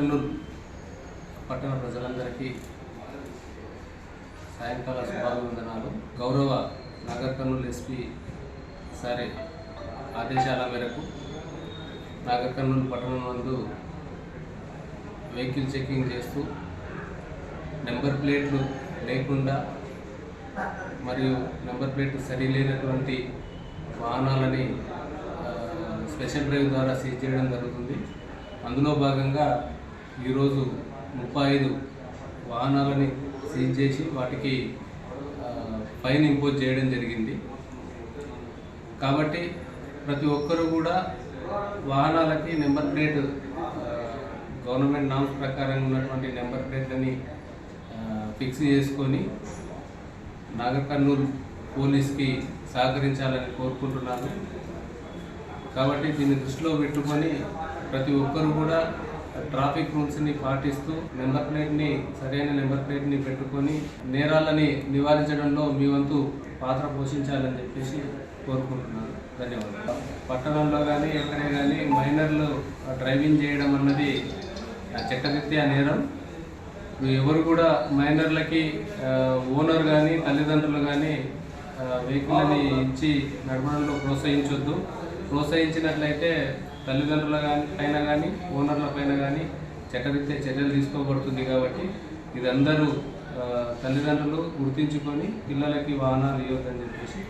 కర్నూలు. పట్టణ ప్రజలందరికీ సాయంకాల శుభాభివందనాలు. గౌరవ నాగర్ కర్నూలు ఎస్పీ సరే ఆదేశాల మేరకు నాగర్ కర్నూలు పట్టణం నందు వెహికల్ చెకింగ్ చేస్తూ నెంబర్ ప్లేట్లు లేకుండా మరియు నెంబర్ ప్లేట్ సరిలేనటువంటి వాహనాలని స్పెషల్ డ్రైవ్ ద్వారా సీజ్ చేయడం జరుగుతుంది. అందులో భాగంగా ఈరోజు ముప్పై ఐదు వాహనాలని సీజ్ చేసి వాటికి ఫైన్ ఇంపోజ్ చేయడం జరిగింది. కాబట్టి ప్రతి ఒక్కరూ కూడా వాహనాలకి నెంబర్ ప్లేట్ గవర్నమెంట్ నామ్స్ ప్రకారం ఉన్నటువంటి నెంబర్ ప్లేట్లని ఫిక్స్ చేసుకొని నాగర్కర్నూలు పోలీస్కి సహకరించాలని కోరుకుంటున్నాను. కాబట్టి దీన్ని దృష్టిలో పెట్టుకొని ప్రతి ఒక్కరు కూడా ట్రాఫిక్ రూల్స్ని పాటిస్తూ నెంబర్ ప్లేట్ని సరైన నెంబర్ ప్లేట్ని పెట్టుకొని నేరాలని నివారించడంలో మీ వంతు పాత్ర పోషించాలని చెప్పేసి కోరుకుంటున్నాను. ధన్యవాదాలు. పట్టణంలో కానీ ఎక్కడే కానీ మైనర్లు డ్రైవింగ్ చేయడం అన్నది ఆ, చట్టరీత్యా నేరం. ఎవరు కూడా మైనర్లకి ఓనర్ కానీ తల్లిదండ్రులు కానీ వెహికల్ని ఇచ్చి నడపడంలో ప్రోత్సహించొద్దు. ప్రోత్సహించినట్లయితే తల్లిదండ్రుల కానీ పైన కానీ ఓనర్ల పైన కానీ చట్టరీత్యా చర్యలు తీసుకోబడుతుంది కాబట్టి ఇది అందరూ తల్లిదండ్రులు గుర్తించుకొని పిల్లలకి వాహనాలు ఇవ్వద్దని చెప్పేసి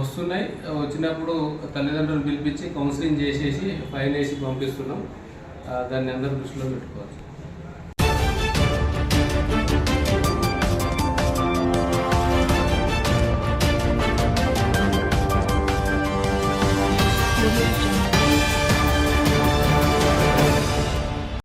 వస్తున్నాయి. వచ్చినప్పుడు తల్లిదండ్రులు పిలిపించి కౌన్సిలింగ్ చేసేసి ఫైన్ వేసి పంపిస్తున్నాం. దాన్ని అందరూ దృష్టిలో పెట్టుకోవాలి